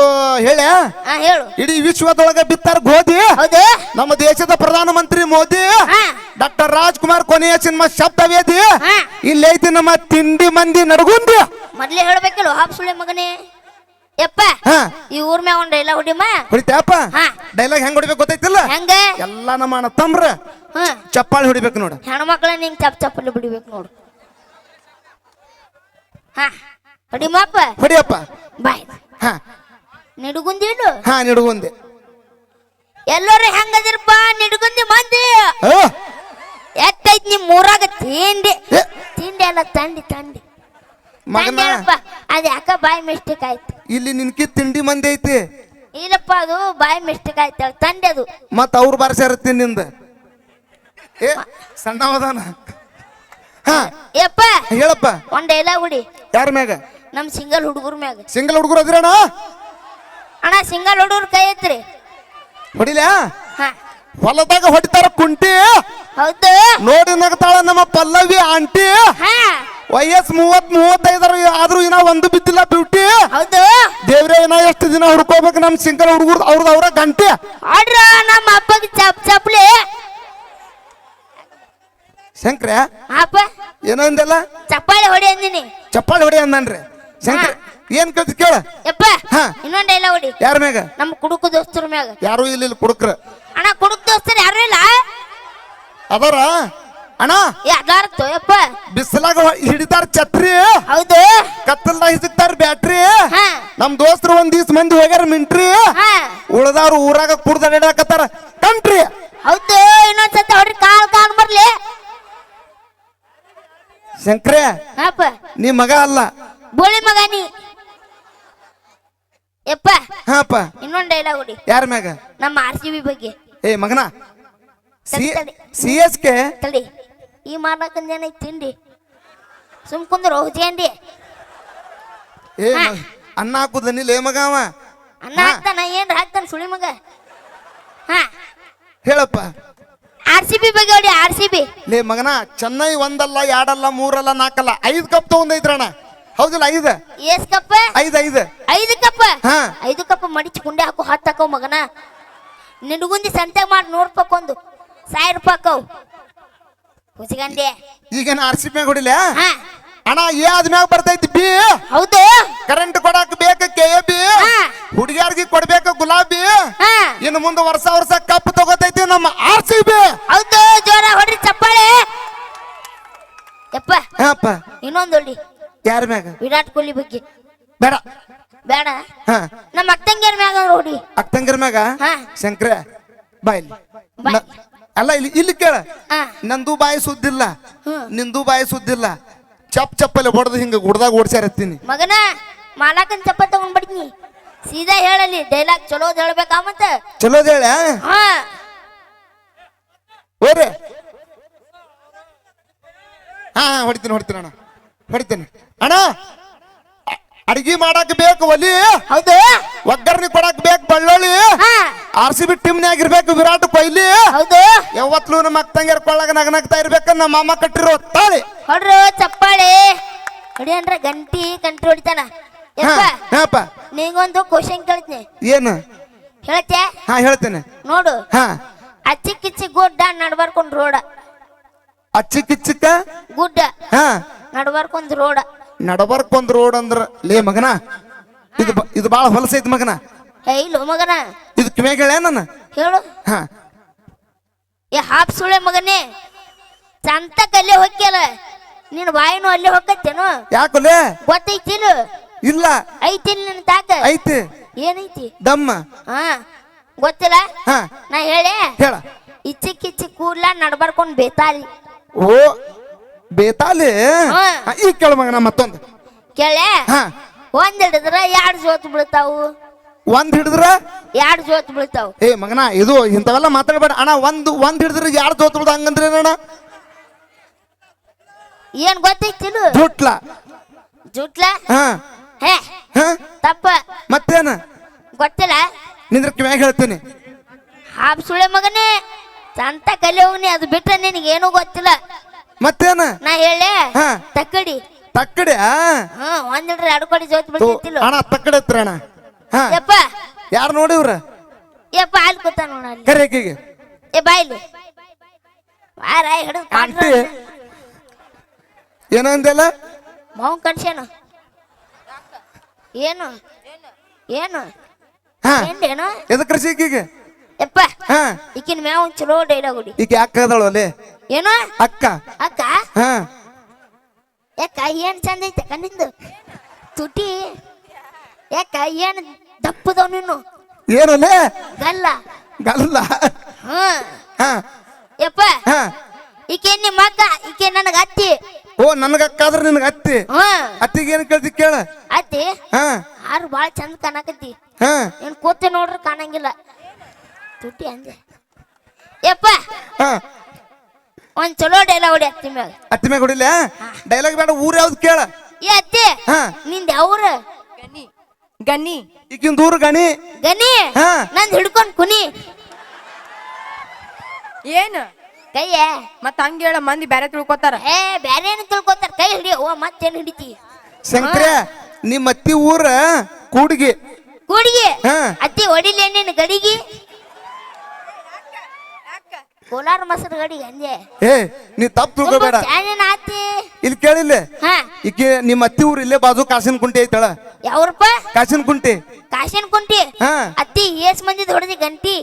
ಹೇಳ? ಹಾ ಹೇಳು. ಇಡೀ ವಿಶ್ವದೊಳಗ ಬಿತ್ತಾರ ಗೋಧಿ. ಹೌದು. ನಮ್ಮ ದೇಶದ ಪ್ರಧಾನ ಮಂತ್ರಿ ಮೋದಿ. ಹಾ. ಡಾಕ್ಟರ್ ರಾಜ್ಕುಮಾರ್ ಕೊನೆಯ ಸಿನಿಮಾ ಶಬ್ದವೇದಿ. ಹಾ. ಇಲ್ಲೈತಿ ನಮ್ಮ ತಿಂಡಿ ಮಂದಿ ನಡಗುಂದಿ. ಮೊದ್ಲೇ ಹೇಳ್ಬೇಕಲ್ಲ ಹಾಪ್ ಸುಳೆ ಮಗನೇ. ಯಪ್ಪ ಹಾ. ಈ ಊರ್ ಮ್ಯಾಗ ಒಂದ್ ಡೈಲಾಗ್ ಹೊಡಿಮ? ಹೊಡಿತೇಪ್ಪ ಹಾ. ಡೈಲಾಗ್ ಹೆಂಗ್ ಹೊಡಿಬೇಕು ಗೊತ್ತೈತಿಲ್ಲ? ಹೆಂಗ? ಎಲ್ಲ ನಮ್ಮ ಅಣ್ಣ ತಮ್ರ. ಚಪ್ಪಾಳಿ ಹೊಡಿಬೇಕು ನೋಡು. ಹೆಣ್ಮಕ್ಳ ನಿಂಗ್ ಚಪ್ ಚಪ್ಪಲಿ ಬಿಡಿಬೇಕು ನೋಡು. ಹಾ. ಹೊಡಿಮಪ್ಪ. ಹೊಡಿಯಪ್ಪ. ಬಾಯ್. ಹಾ. ನಿಡುಗುಂದಿಡು ಹಾ ನಿಡುಗುಂದಿ. ಎಲ್ಲರೂ ಹೆಂಗದಿರಪ್ಪ ನಿಡುಗುಂದಿ ಮಂದಿ? ಎಟ್ಟೈತ್ ನಿಮ್ ಊರಾಗ ತಿಂಡಿ. ತಿಂಡಿ ಅಲ್ಲ ತಂಡಿ ತಂಡಿ. ಮಗನ. ಅದ್ ಯಾಕ ಬಾಯ್ ಮಿಸ್ಟೇಕ್ ಆಯ್ತು? ಇಲ್ಲಿ ನಿನ್ಕಿ ತಿಂಡಿ ಮಂದಿ ಐತಿ. ಇಲ್ಲಪ್ಪ ಅದು ಬಾಯ್ ಮಿಸ್ಟೇಕ್ ಆಯ್ತು ತಂಡಿ ಅದು. ಮತ್ತ ಅವ್ರು ಬಾರ್ಸ್ಯಾರ ತಿಂಡಿಂದ ಏ ಸಣ್ಣವದಾನ. ಹಾ. ಯಪ್ಪ ಹೇಳಪ್ಪ. ಒಂದ್ ಉಡಿ ಹುಡಿ. ಯಾರ ಮ್ಯಾಗ? ನಮ್ ಸಿಂಗಲ್ ಹುಡುಗರ ಮ್ಯಾಗ. ಸಿಂಗಲ್ ಹುಡುಗರು ಅದಿರಣ ಅಣ್ಣ ಸಿಂಗಲ್ ಹುಡುಗರ ಕೈ ಐತ್ರಿ ಹೊಡಿಲ್ಯಾ? ಹಾ. ಹೊಲದಾಗ ಹೊಡಿತಾರ ಕುಂಟಿ? ಹೌದು. ನೋಡಿ ನಗತಾಳ ನಮ್ಮ ಪಲ್ಲವಿ ಆಂಟಿ. ಹಾ. ವಯಸ್ಸು ಮೂವತ್ ಮೂವತ್ತೈದರ ಆದ್ರೂ ಇನ್ನ ಒಂದು ಬಿದ್ದಿಲ್ಲ ಬ್ಯೂಟಿ ಹೌದು. ದೇವ್ರೆ ಇನ್ನ ಎಷ್ಟು ದಿನ ಹುಡ್ಕೋಬೇಕು ನಮ್ ಸಿಂಗಲ್ ಹುಡುಗರು ಅವ್ರದ್ದು ಅವ್ರ ಗಂಟೆ. ಆಡ್ರ ನಮ್ಮ ಅಪ್ಪಗೆ ಚಪ್ ಚಪ್ಲಿ. ಶಂಕ್ರ ಅಪ್ಪ. ಏನೋ ಅಂದಲ್ಲ ಚಪ್ಪಾಳೆ ಹೊಡಿ ಅಂದಿನಿ. ಚಪ್ಪಾಳಿ ಹೊಡಿ ಅಂದನ್ರಿ. ಶಂಕ್ರ ಏನ್ ಕೇಳ್ತಿ ಕೇಳ. ಯಪ್ಪ ಹಾ. ಇನ್ನೊಂದ್ ಎಲ್ಲ ಹೊಡಿ. ಯಾರ ಮ್ಯಾಗ? ನಮ್ ಕುಡುಕು ದೋಸ್ತರ ಮ್ಯಾಗ. ಯಾರು ಇಲ್ಲ ಇಲ್ಲಿ ಕುಡುಕ್ರ? ಅಣ್ಣ ಕುಡುಕ್ ದೋಸ್ತರು ಯಾರು ಇಲ್ಲ? ಅದರ? ಅಣ್ಣ ಏ ಅದಾರತ್ತು ಯಪ್ಪ. ಬಿಸಿಲಾಗ ಹಿಡಿತಾರ ಛತ್ರಿ. ಹೌದು. ಕತ್ತಲ್ದಾಗ ಹಿಡಿತಾರ ಬ್ಯಾಟ್ರಿ. ಹಾ. ನಮ್ ದೋಸ್ತರು ಒಂದ್ ದಿವ್ಸ ಮಂದಿ ಹೋಗ್ಯಾರ ಮಿಂಟ್ರಿ. ಹಾ. ಉಳ್ದವ್ರು ಊರಾಗ ಕುಡ್ದಾಡಕತ್ತಾರ ಕಂಟ್ರಿ. ಹೌದು ಇನ್ನೊಂದ್ಸತಿ ಹೊಡ್ರಿ ಕಾಲ್ ಕಾಲ್ ಬರ್ಲಿ. ಶಂಕ್ರೆ ನೀ ಮಗ ಅಲ್ಲ. ಬೋಳಿ ಮಗ ನೀ ಯಪ್ಪ ಹಾಪ ಇನ್ನೊಂದ್ ಡೈಲಾಗ್ ಹೊಡಿ ಯಾರ ಮ್ಯಾಗ? ನಮ್ಮ ಆರ್ ಸಿ ಬಿ ಬಗ್ಗೆ. ಏ ಮಗನ. C S K? ತಡಿ. ಈ ಮಾರ್ಲಕ್ಕಂದ ಏನೈತಿ ತಿಂಡಿ. ಸುಮ್ ಕುಂದ್ರ ಹೋಗ್ಜೇಂಡಿ ಏ ಅನ್ನ ಹಾಕುದನಿಲ್ಲ ಏ ಮಗ ಅವ. ಅನ್ನ ಹಾಕ್ತಾನ ಏನ್ರ ಹಾಕ್ತಾನ ಸುಳಿ ಮಗ. ಹಾ. ಹೇಳಪ್ಪ. ಆರ್ ಸಿ ಬಿ ಬಗ್ಗೆ ಹೊಡಿ ಆರ್ ಸಿ ಬಿ ಲೇ ಮಗನ ಚೆನ್ನೈ ಒಂದಲ್ಲ ಎರಡಲ್ಲ ಮೂರಲ್ಲ ನಾಲ್ಕಲ್ಲ ಐದು ಕಪ್ ತಗೊಂಡೈತ್ರಣ್ಣ ಹೌದಿಲ್ಲ ಐದು. ಎಸ್ ಕಪ್ಪ. ಐದು ಐದು. ಐದು ಕಪ್ಪ. ಹಾ. ಐದು ಕಪ್ಪ ಮಡಿಚಿ ಕುಂಡೆ ಹಾಕು ಹತ್ತು ಹಾಕೋ ಮಗನ. ನಿನಗುಂದಿ ಸಂತೆ ಮಾಡಿ ನೂರು ರೂಪಾಯಿ ಒಂದು ಸಾವಿರ ರೂಪಾಯಿ ಹಾಕವ್ ಹುಸಿಗಂಡೆ ಈಗೇನು ಆರ್ ಸಿ ಮ್ಯಾಗ ಹೊಡಿಲ ಹಾ. ಅಣ್ಣ ಏ ಆದ್ಮ್ಯಾಗ ಬರ್ತೈತಿ ಬಿ? ಹೌದು. ಕರೆಂಟ್ ಕೊಡಾಕ ಬೇಕು ಕೆ ಎ ಬಿ ಹಾ. ಹುಡುಗಿಯಾರ್ಗಿ ಕೊಡ್ಬೇಕು ಗುಲಾಬಿ? ಹಾ. ಇನ್ನು ಮುಂದೆ ವರ್ಷ ವರ್ಷ ಕಪ್ ತಗೋತೈತಿ ನಮ್ಮ ಆರ್ ಸಿ ಬಿ ಹೌದು ಜೋರ ಹೊಡ್ರಿ ಚಪ್ಪಾಳೆ. ಯಪ್ಪ ಹಾಪ್ಪ ಇನ್ನೊಂದು ಹೊಡಿ. ಯಾರ ಮ್ಯಾಗ? ವಿರಾಟ್ ಕೊಹ್ಲಿ ಬಗ್ಗೆ. ಬೇಡ. ಬೇಡ? ಹಾ. ನಮ್ಮ ಅಕ್ಕಂಗ್ಯಾರ ಮ್ಯಾಗ ನೋಡಿ. ಅಕ್ಕಂಗರ ಮ್ಯಾಗ? ಹಾ. ಶಂಕರ ಬಾಯ್ ಇಲ್ಲಿ. ಬಾ. ನ- ಅಲ್ಲ ಇಲ್ಲಿ ಇಲ್ಲಿ ಕೇಳ. ಹಾ. ನಂದು ಬಾಯಿ ಸುದ್ದಿಲ್ಲ. ನಿಂದು ಬಾಯಿ ಸುದ್ದಿಲ್ಲ. ಚಪ್ ಚಪ್ಪಲ್ಲಿ ಹೊಡೆದು ಹಿಂಗ ಗುಡ್ದಾಗ ಓಡ್ಸ್ಯಾರತ್ತೀನಿ ಮಗನ ಮಾಲಾಕನ್ ಚಪ್ಪ ತಗೊಂಡ್ಬಿಡ್ತೀನಿ ಬಡ್ನಿ ಸೀದಾ ಹೇಳಲಿ ಡೈಲಾಗ್ ಚಲೋದ್ ಹೇಳ್ಬೇಕಾ ಮತ್ತ? ಚಲೋದ ಹೇಳ? ಹಾ. ಓರೆ ಹಾ ಹಾ ಹೊಡಿತೀನಿ ಹೊಡಿತೀನಿ ಅಣ್ಣ. ಹೊಡಿತೀನಿ. ಅಣ್ಣ ಅಡಿಗೆ ಮಾಡಕ್ ಬೇಕು ಒಲಿ? ಹೌದು? ಒಗ್ಗರ್ನಿ ಕೊಡಕ್ ಬೇಕು ಬಳ್ಳೊಳ್ಳಿ? ಹಾ. ಆರ್ ಸಿ ಬಿ ಟೀಮ್ನ್ಯಾಗ ಇರ್ಬೇಕು ವಿರಾಟ್ ಕೊಹ್ಲಿ? ಹೌದು? ಯಾವತ್ಲೂ ನಮ್ಮ ಅಕ್ಕಂಗ್ಯಾರ ಕೊಳ್ಳಾಗ ನಗನಗ್ತಾ ಇರ್ಬೇಕು ನಮ್ಮ ಮಾಮ ಕಟ್ಟಿರೋ ತಾಳಿ. ಹೊಡ್ರು ಚಪ್ಪಾಳೆ. ಹೊಡಿ ಅಂದ್ರೆ ಗಂಟಿ ಗಂಟಿ ಹೊಡಿತಾನ. ಯಪ್ಪ ನಿಂಗೊಂದು ಕ್ವಶನ್ ಕೇಳ್ತೀನಿ. ಏನು? ಹೇಳ್ತೆ ಹಾ ಹೇಳ್ತೇನೆ. ನೋಡು. ಹಾ. ಅಚ್ಚಿ ಕಿಚ್ಚಿ ಗುಡ್ಡ ನಡ್ಬಾರ್ಕೊಂಡ್ ರೋಡ. ಅಚ್ಚಿ ಕಿಚ್ಚಿಕ ಗುಡ್ಡ ಹಾ. ನಡ್ಬಾರ್ಕೊಂಡ್ ರೋಡ. ನಡಬರ್ಕ್ ಒಂದ್ ರೋಡ್ ಅಂದ್ರ ಲೇ ಮಗನ ಇದು ಇದು ಬಾಳ ಹೊಲಸೈತಿ ಮಗನ. ಏಯ್ ಇಲ್ಲೋ ಮಗನ. ಇದು ಕಿವ್ಯಾಗ ಹೇಳ ನನ್ನ? ಹೇಳು. ಹಾ. ಏ ಹಾಪ್ ಸುಳೆ ಮಗನೇ. ಸಂತಕ್ ಅಲ್ಲೇ ಹೋಗ್ಯಲ್ಲ. ನಿನ್ ಬಾಯಿನೂ ಅಲ್ಲೇ ಹೋಗತ್ತೇನು ಯಾಕಲೇ ಗೊತ್ತೈತಿಲ್ಲ ಇಲ್ಲ. ಐತಿಲ್ಲ ನಿನ್ ತಾಕ ಐತಿ. ಏನೈತಿ? ದಮ್ಮ. ಹಾ ಗೊತ್ತಿಲ್ಲ? ಹಾ. ನಾ ಹೇಳೆ. ಹೇಳ. ಇಚ್ಚಿ ಕಿಚ್ಚಿ ಕೂಡ್ಲ ನಡ್ಬಾರ್ಕೊಂಡ್ ಬೇತಾರಿ. ಓ ಬೇತಾಲಿ? ಹಾ. ಈಗ ಕೇಳ ಮಗನ ಮತ್ತೊಂದು. ಕೇಳೆ? ಹಾ. ಒಂದ್ ಹಿಡಿದ್ರ ಎರಡ್ ಜೋತ್ ಬಿಡ್ತಾವು ಒಂದ್ ಹಿಡಿದ್ರ? ಎರಡ್ ಜೋತ್ ಬೀಳ್ತಾವು. ಏ ಮಗನ ಇದು ಇಂಥವೆಲ್ಲ ಮಾತಾಡ್ಬೇಡ. ಅಣ್ಣ ಒಂದು ಒಂದ್ ಹಿಡಿದ್ರ ಯಾರು ತೋತುಳ್ದ ಹಂಗಂದ್ರೆ ಅಣ್ಣ? ಏನ್ ಗೊತ್ತೈತಿಲ್ಲ ಜುಟ್ಲ. ಜುಟ್ಲ? ಹಾ. ಹೇ ಹಾ. ತಪ್ಪ. ಮತ್ತೇನ? ಗೊತ್ತಿಲ್ಲ? ನಿಂದ್ರ ಕಿವ್ಯಾಗ ಹೇಳ್ತೀನಿ. ಹಾಪ್ ಸುಳೆ ಮಗನೇ ಸಂತ ಕಲೆ ಹೋಗ್ನಿ ಅದು ಬಿಟ್ರೆ ನಿನಗೆ ಏನೂ ಗೊತ್ತಿಲ್ಲ. ಮತ್ತೇನ? ನಾ ಹೇಳೆ ಹಾ. ತಕ್ಕಡಿ. ತಕ್ಕಡೆ ಹಾ ಒಂದ್ ಹಿಡ್ರೆ ಎರಡು ಕಡೆ ಜೋತ್ ತೋ, ಬಿಡ್ತಿಲ್ಲ ಅಣ್ಣ ತಕ್ಕಡೆ ಹತ್ರ ಅಣ್ಣ. ಹಾ. ಯಪ್ಪ. ಯಾರು ನೋಡಿವ್ರ ಯಪ್ಪ ಅಲ್ಲಿ ಕೂತ ನೋಡ ಅಲ್ಲಿ. ಕರೆ ಆಕಿಗೆ ಏ ಬಾಯ್ಲಿ ಬಾರ ಹಿಡಿದು ಆಂಟಿ. ಏನಂದೆಲ್ಲ? ಮಾವು ಕಡ್ಸೇನು ಏನು? ಏನು? ಹಾ. ಏನು ಎದಕ್ ಕೃಷಿ ಈಕಿಗೆ? ಯಪ್ಪ. ಹಾ. ಈಕಿನ ಮ್ಯಾವ್ ಒಂದ್ ಚಲೋ ಡೈಲಾಗ್ ಹೊಡಿ. ಈಗ ಯಾಕೆ ಕದಳು ಅಲ್ಲೇ? ಏನು? ಅಕ್ಕ. ಅಕ್ಕ? ಹಾ. ಯಾಕ ಏನ್ ಚಂದ ಐತೆ ಕಣ್ಣಿಂದು? ತುಟಿ. ಯಾಕ ಏನ್ ದಪ್ಪದವ್ ನೀನು? ಏನಲ್ಲ ಗಲ್ಲ. ಗಲ್ಲ. ಹ್ಮ್ ಹಾ. ಯಪ್ಪ. ಹಾ. ಈಕೆ ನಿಮ್ಮ ಅಕ್ಕ? ಈಕೆ ನನಗ ಅತ್ತಿ? ಓ ನನಗ ಅಕ್ಕಾದ್ರ ನಿನಗ ಅತ್ತಿ. ಹ್ಮ್ ಅತ್ತಿಗೆ ಏನ್ ಕೇಳ್ತಿ ಕೇಳ. ಅತ್ತಿ? ಹಾ. ಆರು ಬಾಳ ಚಂದ ಕಾಣಕತ್ತಿ. ಹಾ. ಏನ್ ಕೂತೆ ನೋಡ್ರಿ ಕಾಣಂಗಿಲ್ಲ. ತುಟಿ ಅಂದೆ. ಯಪ್ಪ. ಹಾ. ಒಂದ್ ಚಲೋ ಡೈಲಾಗ್ ಹೊಡಿ ಅತ್ತಿ ಮ್ಯಾಗ. ಅತ್ತಿ ಮ್ಯಾಗ ಹೊಡಿಲ್ಲ ಡೈಲಾಗ್ ಬೇಡ ಊರ್ ಯಾವ್ದು ಕೇಳ. ಏ ಅತ್ತಿ ಹಾ. ನಿಂದ ಅವ್ರ ಗನ್ನಿ ಗನ್ನಿ ಈಗಿನ ದೂರ ಗಣಿ. ಗನಿ ಹಾ. ನಂದ್ ಹಿಡ್ಕೊಂಡ್ ಕುನಿ ಏನು? ಕೈಯ ಮತ್ತ ಹಂಗ ಹೇಳ ಮಂದಿ ಬ್ಯಾರೆ ತಿಳ್ಕೊತಾರ. ಏ ಬ್ಯಾರೆ ಏನು ತಿಳ್ಕೊತಾರ? ಕೈ ಹಿಡಿ ಓ ಮತ್ತೇನ್ ಹಿಡಿತಿ? ಶಂಕ್ರ ನಿಮ್ಮ ಅತ್ತಿ ಊರ ಕೂಡಿಗೆ. ಕೂಡಿಗೆ? ಹಾ. ಅತ್ತಿ ಹೊಡಿಲೇನೇನು ನಿನ್ ಗಡಿಗೆ? ಕೋಲಾರ ಮೊಸರು ಗಡಿ ಅಂದೆ. ಏ ನೀ ತಪ್ಪು ತಿಳ್ಕೊಬೇಡ. ಆತಿ. ಇಲ್ಲಿ ಕೇಳಿಲ್ಲ. ಹಾ. ಈಕೆ ನಿಮ್ಮ ಅತ್ತಿ ಊರು ಇಲ್ಲೇ ಬಾಜು ಕಾಸಿನ ಕುಂಟಿ ಐತಳ. ಯಾವ್ರಪ್ಪ? ಕಾಸಿನ ಕುಂಟಿ. ಕಾಶಿನ ಕುಂಟಿ? ಹಾ. ಅತ್ತಿ ಏಸ್ ಮಂದಿ ಹೊಡೆದಿ ಗಂಟಿ.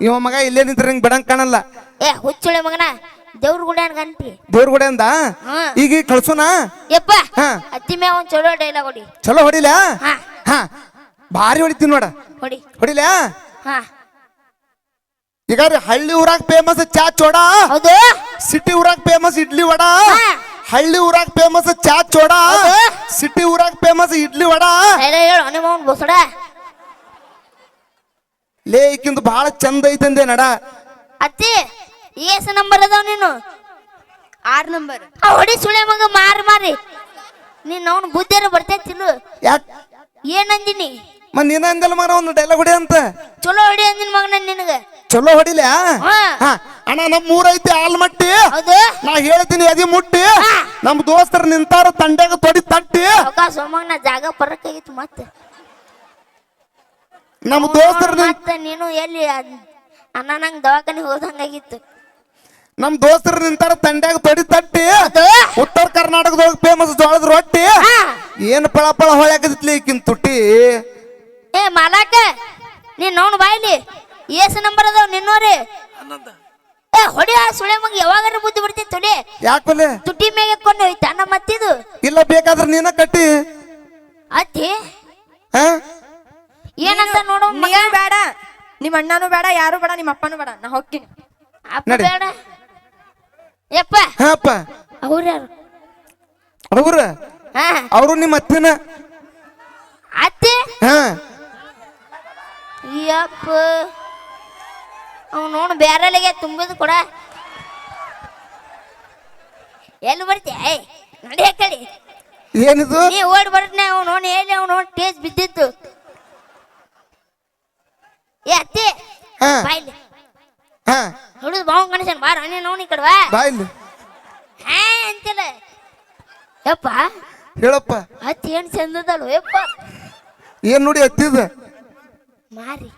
ಇವ ಮಗ ಇಲ್ಲೇ ನಿಂತ್ರ ಹಿಂಗ್ ಬಿಡಂಗ್ ಕಾಣಲ್ಲ. ಏ ಹುಚ್ಚುಳೆ ಮಗನ ದೇವ್ರ ಗುಡ್ಯಾನ ಗಂಟಿ. ದೇವ್ರ ಗುಡೆ ಅಂದ? ಹಾ. ಈಗ ಕಳ್ಸೋಣ ಯಪ್ಪ ಹಾ. ಅತ್ತಿ ಒಂದ್ ಚಲೋ ಡೈಲಾಗ್ ಹೊಡಿ. ಚಲೋ ಹೊಡಿಲ ಹಾ. ಹಾ. ಭಾರಿ ಹೊಡಿತೀನಿ ನೋಡ. ಹೊಡಿ. ಹೊಡಿಲ ಹಾ. ಈಗ ರೀ ಹಳ್ಳಿ ಊರಾಗ ಫೇಮಸ್ ಚಾ ಚೋಡ? ಅದು ಸಿಟಿ ಊರಾಗ ಫೇಮಸ್ ಇಡ್ಲಿ ವಡ? ಹಾ. ಹಳ್ಳಿ ಊರಾಗ ಫೇಮಸ್ ಚಾ ಚೋಡ? ಸಿಟಿ ಊರಾಗ ಫೇಮಸ್ ಇಡ್ಲಿ ವಡ? ಹೇಳು ನಿಮ್ಮ ಅವ್ನ ಬೊಸಡ. ಲೇ ಈಕಿಂದು ಬಹಳ ಚಂದ ಐತಂದೆ ನಡ. ಅತ್ತಿ ಎಸ್ ನಂಬರ್ ಅದಾವ ನೀನು? R number. ಆ ಹೊಡಿ ಸುಳೆ ಮಗ ಮಾರಿ ಮಾರಿ. ನೀನ್ ಅವ್ನ ಬುದ್ಧಿಯರ ಬರ್ತೈತಿಲ್ಲ ಯಾಕ? ಏನಂದಿನಿ ಮ ನೀನ ಅಂದಲ್ಲ ಮಗ ಒಂದು ಡೈಲಾಗ್ ಹೊಡಿ ಅಂತ. ಚಲೋ ಹೊಡಿ ಅಂದಿನ ಮಗನ ನಿನಗ. ಚಲೋ ಹೊಡಿಲ ಹಾ. ಅಣ್ಣ ನಮ್ ಮೂರೈತಿ ಆಲ್ಮಟ್ಟಿ ನಾ ಹೇಳ್ತೀನಿ ಅದಿ ಮುಟ್ಟಿ. ನಮ್ ದೋಸ್ತರು ನಿಂತಾರ ತಂಡ್ಯಾಗ ತೊಡಿ ತಟ್ಟಿ. ಸೋಮಣ್ಣ ಜಾಗ ಬರಕಾಗಿತ್ತು ಮತ್ತೆ. ನಮ್ ದೋಸ್ತರ ನಿನ್ ಮತ್ತೆ ನೀನು ಎಲ್ಲಿ? ಅಣ್ಣ ನಂಗೆ ದವಾಖಾನೆ ಹೋದಂಗಾಗಿತ್ತು ನಮ್ ದೋಸ್ತರು ನಿಂತಾರ ತಂಡ್ಯಾಗ ತೊಡಿ ತಟ್ಟಿ. ಉತ್ತರ ಕರ್ನಾಟಕದೊಳಗ ಫೇಮಸ್ ಜೋಳದ ರೊಟ್ಟಿ. ಹಾ. ಏನ್ ಪಳ ಪಳ ಹೊಳ್ಯಾಕದಿತ್ಲಿ ಈಕಿನ್ ತುಟ್ಟಿ? ಏ ಮಾಲಾಕ ನೀನ್ ನೋಡ್ ಬಾಯ್ಲಿ. ಏಸ್ ನಂಬರ್ ಅದಾವ ನಿನ್ನೋರಿ ಏ ಹೊಡಿ ಆ ಸುಳೆ ಮಗ ಯಾವಾಗಾರ ಬುದ್ಧಿ ಬಿಡ್ತೈತಿ ಹೊಡಿ. ಯಾಕೊಲೆ? ತುಟಿ ಮೇಗೆ ಕೊಂಡು ಹೋಯ್ತ ಅಣ್ಣ ಮತ್ತಿದು. ಇಲ್ಲ ಬೇಕಾದ್ರೆ ನೀನ ಕಟ್ಟಿ. ಅತ್ತಿ. ಹಾ? ಏನಂತ ನೋಡು ಮಗ. ನೀನು ಬೇಡ. ನಿಮ್ಮ ಅಣ್ಣನೂ ಬೇಡ ಯಾರು ಬೇಡ ನಿಮ್ಮ ಅಪ್ಪನೂ ಬೇಡ. ನಾ ಹೋಗ್ತೀನಿ. ಅಪ್ಪ ನಡಿ. ಬೇಡ. ಯಪ್ಪ. ಹಾಪ ಅವ್ರ ಯಾರು? ಅವ್ರ? ಹಾ. ಅವರು ನಿಮ್ಮ ಅತ್ತಿನ. ಅತ್ತಿ? ಹಾ. ಯಪ್ಪ. ಅವ್ ನೋಡು ಬ್ಯಾರಲಿಗೆ ತುಂಬಿದ್ ಕೊಡ. ಎಲ್ಲಿ ಬರ್ತಿ? ಏಯ್ ನಡಿ ಏನಿದು? ನೀ ಓಡಿ ಬರ್ತನೆ ಅವ್ನು ನೋಡಿ ಎಲ್ಲಿ ಅವ್ನು? ನೋಡಿ ಟೇಜ್ ಬಿದ್ದಿತ್ತು ಏ ಅತ್ತಿ. ಹಾ. ಬಾಯ್ಲಿ ಹಾ. ಹುಡುಗ ಬಾವು ಕಣಿಸನ್ ಬಾರ ನೀನು ನೋಡಿ ಈ ಕಡೆ ಬಾ. ಬಾ ಇಲ್ಲಿ. ಹಾ ಅಂತಿಲ್ಲ. ಯಪ್ಪ. ಹೇಳಪ್ಪ. ಅತ್ತಿ ಏನ್ ಚಂದದಲ್ಲ ಯಪ್ಪ. ಏನ್ ನೋಡಿ ಹತ್ತಿದ ಮಾರಿ.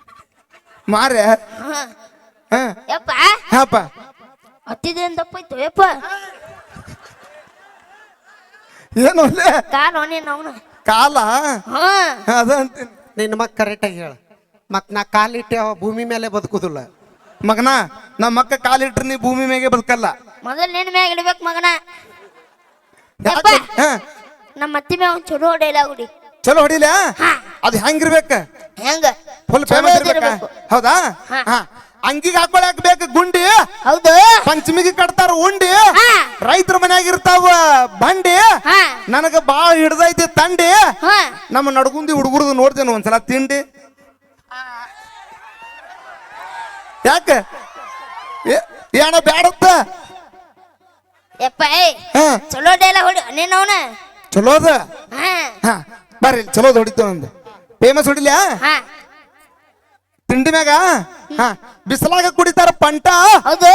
ಮಾರ್ಯ? ಹಾ. ಹಾ. ಯಪ್ಪ. ಹಾಪ ಹತ್ತಿದೇನ್ ತಪ್ಪಾಯ್ತು ಯಪ್ಪ. ಏನು ಕಾಲ ಕಾಲು ನೀನು ಅವನು. ಕಾಲ? ಹಾ. ಅದ ಅಂತ ನಿನ್ನ ಮಗ ಕರೆಕ್ಟಾಗಿ ಹೇಳ. ಮತ್ತೆ ನಾ ಕಾಲಿಟ್ಟೆ ಅವ ಭೂಮಿ ಮೇಲೆ ಬದುಕುದಿಲ್ಲ. ಮಗನ ನಮ್ಮ ಮಕ್ಕ ಕಾಲಿಟ್ರೆ ನೀ ಭೂಮಿ ಮೇಲೆ ಬದುಕಲ್ಲ. ಮೊದಲು ನಿನ್ನ ಮ್ಯಾಗ ಇಡ್ಬೇಕು ಮಗನ. ಯಪ್ಪ. ಹಾ. ನಮ್ಮ ಅತ್ತಿ ಮ್ಯಾಗ ಒಂದು ಚಲೋ ಹೊಡೆಯಲ್ಲ ಹುಡಿ ಚಲೋ ಹೊಡಿಲ ಹಾ. ಅದು ಹೆಂಗಿರ್ಬೇಕು? ಹೆಂಗ? ಫುಲ್ ಫೇಮಸ್ ಇರ್ಬೇಕು. ಹೌದಾ? ಹಾ. ಅಂಗಿಗೆ ಹಾಕೊಳಕ್ ಬೇಕು ಗುಂಡಿ. ಹೌದು. ಪಂಚಮಿಗೆ ಕಟ್ತಾರ ಉಂಡಿ. ಹಾ. ರೈತರ ಮನ್ಯಾಗ ಇರ್ತಾವ ಬಂಡಿ. ಹಾ. ನನಗ ಬಾಳ ಹಿಡ್ದೈತಿ ತಂಡಿ. ನಮ್ಮ ನಡ್ಗುಂದಿ ಹುಡುಗರದು ನೋಡ್ತೇನೆ ಒಂದ್ಸಲ ತಿಂಡಿ. ಯಾಕ? ಏ- ಏನ ಬ್ಯಾಡತ್ತ? ಯಪ್ಪ ಚಲೋ ಡೈಲಾಗ್ ಹೊಡಿ ನೀನು ಅವನ? ಚಲೋ ಅದ ಹಾ. ಹಾ. ಬರ್ರಿ ಚಲೋದ ಚಲೋದ್ ಹೊಡಿತೇವ ಫೇಮಸ್ ಹೊಡಿಲ್ಯಾ? ಹಾ. ತಿಂಡಿ ಮ್ಯಾಗ? ಹಾ ಬಿಸಲಾಗ ಕುಡಿತಾರ ಪಂಟ? ಅದೇ.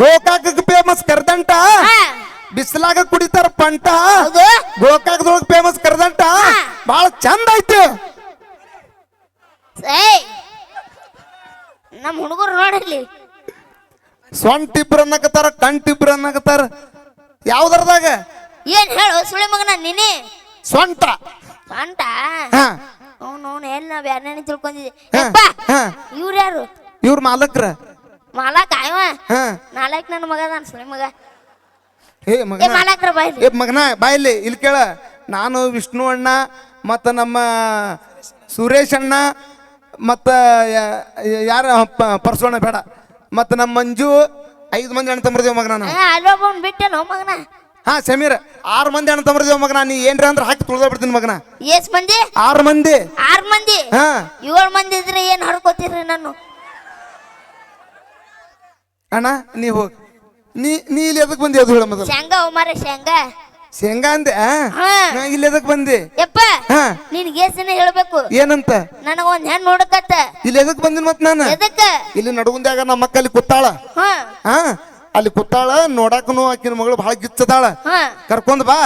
ಗೋಕಾಕ ಫೇಮಸ್ ಕರ್ದಂಟ? ಬಿಸಿಲಾಗ ಕುಡಿತಾರ ಪಂಟ? ಅದೇ. ಗೋಕಾಕದೊಳಗ ಫೇಮಸ್ ಕರ್ದಂಟ? ಬಹಳ ಚಂದ ಐತಿ. ನಮ್ಮ ಹುಡುಗರು ನೋಡಲಿ ಸೊಂಟ ಇಬ್ರು ಅನ್ನಕತ್ತಾರ ಕಂಟ್ ಇಬ್ರು ಅನ್ನಕತ್ತಾರ. ಯಾವ್ದರದಾಗ? ಏನ್ ಹೇಳು ಸುಳಿ ಮಗನ ನೀನೇ? ಸೊಂಟ. ಸ್ವಂಟ ಹಾ. ಅವನು ಅವ್ನು ಎಲ್ಲಿ ನಾವು ಯಾರನ್ನ ತಿಳ್ಕೊಂಡಿದ್ದೆ? ಹಾ, ಯಪ್ಪ ಇವ್ರು ಯಾರು? ಇವ್ರ ಮಾಲಕ್ರ. ಮಾಲಕ ಅವ? ಹಾ. ನಾಲ್ಕು ನನ್ನ ಮಗ ನಾನು ಸುಳಿ ಮಗ ಏ ಏ ಮಗನ. ಮಾಲಕ್ರ ಬಾಯ್ಲಿ ಏ ಮಗನ ಬಾಯಲ್ಲಿ ಇಲ್ಲಿ ಕೇಳ. ನಾನು ವಿಷ್ಣು ಅಣ್ಣ ಮತ್ತು ನಮ್ಮ ಸುರೇಶ್ ಅಣ್ಣ ಮತ್ತು ಯಾರ ಪ- ಪರ್ಸೋಣ ಬೇಡ. ಮತ್ತು ನಮ್ಮ ಮಂಜು ಐದು ಮಂದಿ ಅಣ್ಣ ತಮ್ಮರದೇವ ಮಗನ ನಾವು ಅಲ್ಲೊಬ್ಬನ್ ಬಿಟ್ಟೆನೋ ಮಗನ? ಹಾ ಸಮೀರ್ ಆರು ಮಂದಿ ಅಣ್ಣ ತಮ್ಮರದೇವ ಮಗನ ನೀ ಏನ್ರ ಅಂದ್ರೆ ಹಾಕಿ ತುಳ್ದ ಬಿಡ್ತೀನಿ ಮಗನ. ಎಸ್ ಮಂದಿ? ಆರು ಮಂದಿ. ಆರ್ ಮಂದಿ? ಹಾ. ಏಳು ಮಂದಿ ಇದ್ರೆ ಏನ್ ಹಡ್ಕೋತೀರಿ ನಾನು ಅಣ್ಣ ನೀ ಹೋಗಿ ನೀ ನೀ ಇಲ್ಲಿ ಎದಕ್ ಬಂದಿ ಅದು ಹೇಳ ಮೊದಲು? ಶೇಂಗಾ ಉಮಾರ ಶೇಂಗಾ. ಶೇಂಗಾ ಅಂದೆ ಆ? ಹಾ. ನಾ ಇಲ್ಲಿ ಎದಕ್ ಬಂದಿ? ಯಪ್ಪ ಹಾ. ನಿನ್ಗೆ ಎಷ್ಟ್ ದಿನ ಹೇಳ್ಬೇಕು. ಏನಂತ? ನನಗ ಒಂದ್ ಹೆಣ್ ನೋಡಕತ್ತ. ಇಲ್ಲಿ ಎದಕ್ ಬಂದಿನ ಮತ್ ನಾನು? ಎದಕ್ಕ? ಇಲ್ಲಿ ನಡುಗುಂದಾಗ ನಮ್ಮ ಮಕ್ಕಲ್ಲಿ ಕೂತಾಳ. ಹಾ. ಹಾ. ಅಲ್ಲಿ ಕೂತಾಳ ನೋಡಾಕನು ಆಕಿನ ಮಗಳು ಬಹಳ ಗಿಚ್ಚದಾಳ. ಕರ್ಕೊಂಡ್ ಬಾ.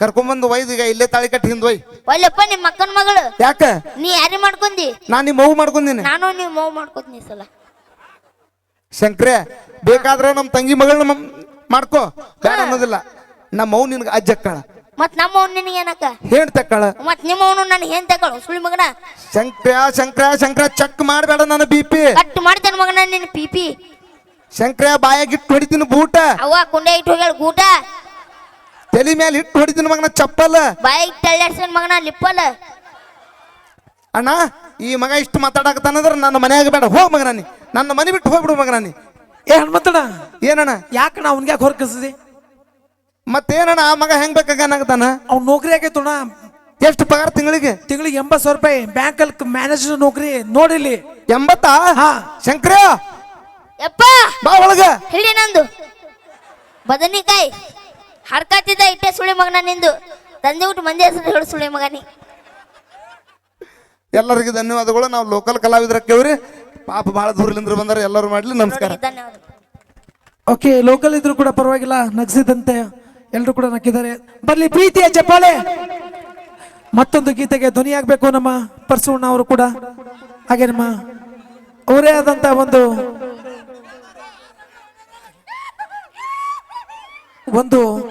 ಕರ್ಕೊಂಡ್ ಬಂದು ಒಯ್ದು ಈಗ ಇಲ್ಲೇ ತಾಳಿ ಕಟ್ಟಿ ಹಿಂದ್ ಒಯ್. ಒಲ್ಲಪ್ಪ ನಿಮ್ಮ ಅಕ್ಕನ ಮಗಳು. ಯಾಕ? ನೀ ಯಾರಿ ಮಾಡ್ಕೊಂಡಿ ನಾ ನಿಮ್ಮ ಮಗು ಮಾಡ್ಕೊಂಡಿನಿ ನಾನು ನೀವ್ ಮಗು ಮಾಡ್ಕೊತೀನಿ ಸಲ. ಶಂಕ್ರೆ ಬೇಕಾದ್ರೆ ನಮ್ಮ ತಂಗಿ ಮಗಳನ್ನ ಮಾಡ್ಕೋ. ಬೇಡ ಅನ್ನೋದಿಲ್ಲ. ನಮ್ಮ ಮೌ ನಿನ್ಗೆ ಅಜ್ಜಕ್ಕಳ ಮತ್ ನಮ್ಮ ಅವ್ನು ನಿನಗೆ ಏನಕ್ಕ? ಹೇಳ್ ತಕ್ಕಳ. ಮತ್ ನಿಮ್ಮ ಅವನು ನನ್ ಏನ್ ತಕ್ಕಳು ಸುಳಿ ಮಗನ? ಶಂಕ್ರ ಶಂಕ್ರ ಶಂಕ್ರ ಚೆಕ್ ಮಾಡಬೇಡ ನನ್ನ ಬಿ ಪಿ. ಕಟ್ ಮಾಡ್ತೇನೆ ಮಗನ ನಿನ್ನ ಪಿ ಪಿ. ಶಂಕ್ರ ಬಾಯಾಗಿಟ್ಟು ಹೊಡಿತೀನಿ ಬೂಟ. ಅವ್ವ ಕುಂಡೆ ಇಟ್ಟು ಹೋಗ್ಯಾಳ ಗೂಟ ತಲೆ ಮೇಲೆ ಇಟ್ಟು ಹೊಡಿತೀನಿ ಮಗನ ಚಪ್ಪಲ್. ಬಾಯಿ ತಳ್ಳಿ ಮಗನ ಲಿಪ್ಪಲ್ ಅಣ್ಣ ಈ ಮಗ ಇಷ್ಟು ಮಾತಾಡಕತ್ತಾನಂದ್ರೆ ನನ್ನ ಮನೆಯಾಗ ಬೇಡ. ಹೋಗ ಮಗನ ನೀ ನನ್ನ ಮನೆ ಬಿಟ್ಟು ಹೋಗ್ಬಿಡು ಮಗನ ನೀ. ಏ ಏನಣ್ಣ? ಯಾಕಣ್ಣ ಅವ್ನಿಗೆ ಯಾಕೆ ಹೊರಕಸಿದಿ ಮತ್ತೇನಣ್ಣ ಆ ಮಗ ಹೆಂಗ್ ಬೇಕಾಗತ್ತಾನ ಅವ್ನು ನೌಕರಿ ಆಗೈತಣ್ಣ ಎಷ್ಟು ಪಗಾರ ತಿಂಗಳಿಗೆ? ತಿಂಗಳಿಗೆ ಎಂಬತ್ತು ಸಾವಿರ ರೂಪಾಯಿ ಬ್ಯಾಂಕಲ್ಲಿ ಮ್ಯಾನೇಜರ್ ನೌಕರಿ ನೋಡಿಲಿ ಎಂಬತ್ತಾ? ಹಾ. ಶಂಕ್ರ ಯಪ್ಪ! ಬಾ ಒಳಗ. ಹಿಡಿ ನಂದು. ಬದನಿಕಾಯಿ. ಹರ್ಕತ್ತಿದ್ದ ಇಟ್ಟೆ ಸುಳಿ ಮಗನ ನಿಂದು. ತಂದೆ ಊಟ ಮಂದಿ ಹೆಸರು ಹೇಳು ಸುಳಿ ಮಗನಿ. ಎಲ್ಲರಿಗೂ ಧನ್ಯವಾದಗಳು. ನಾವು ಲೋಕಲ್ ಕಲಾವಿದರ ಕೇವ್ರಿ ಪಾಪ ಬಹಳ ದೂರಲಿಂದ ಬಂದರೆ ಎಲ್ಲರೂ ಮಾಡ್ಲಿ. ನಮಸ್ಕಾರ. ಧನ್ಯವಾದ ಓಕೆ ಲೋಕಲ್ ಇದ್ರು ಕೂಡ ಪರವಾಗಿಲ್ಲ. ನಗಿಸಿದಂತೆ ಎಲ್ಲರೂ ಕೂಡ ನಕ್ಕಿದ್ದಾರೆ ಬರ್ಲಿ ಪ್ರೀತಿಯ ಚಪ್ಪಾಳೆ ಮತ್ತೊಂದು ಗೀತೆಗೆ ಧ್ವನಿಯಾಗಬೇಕು ನಮ್ಮ ಪರಸುವಣ್ಣ ಅವರು ಕೂಡ. ಹಾಗೆ ನಮ್ಮ ಅವರೇ ಆದಂತ ಒಂದು ಒಂದು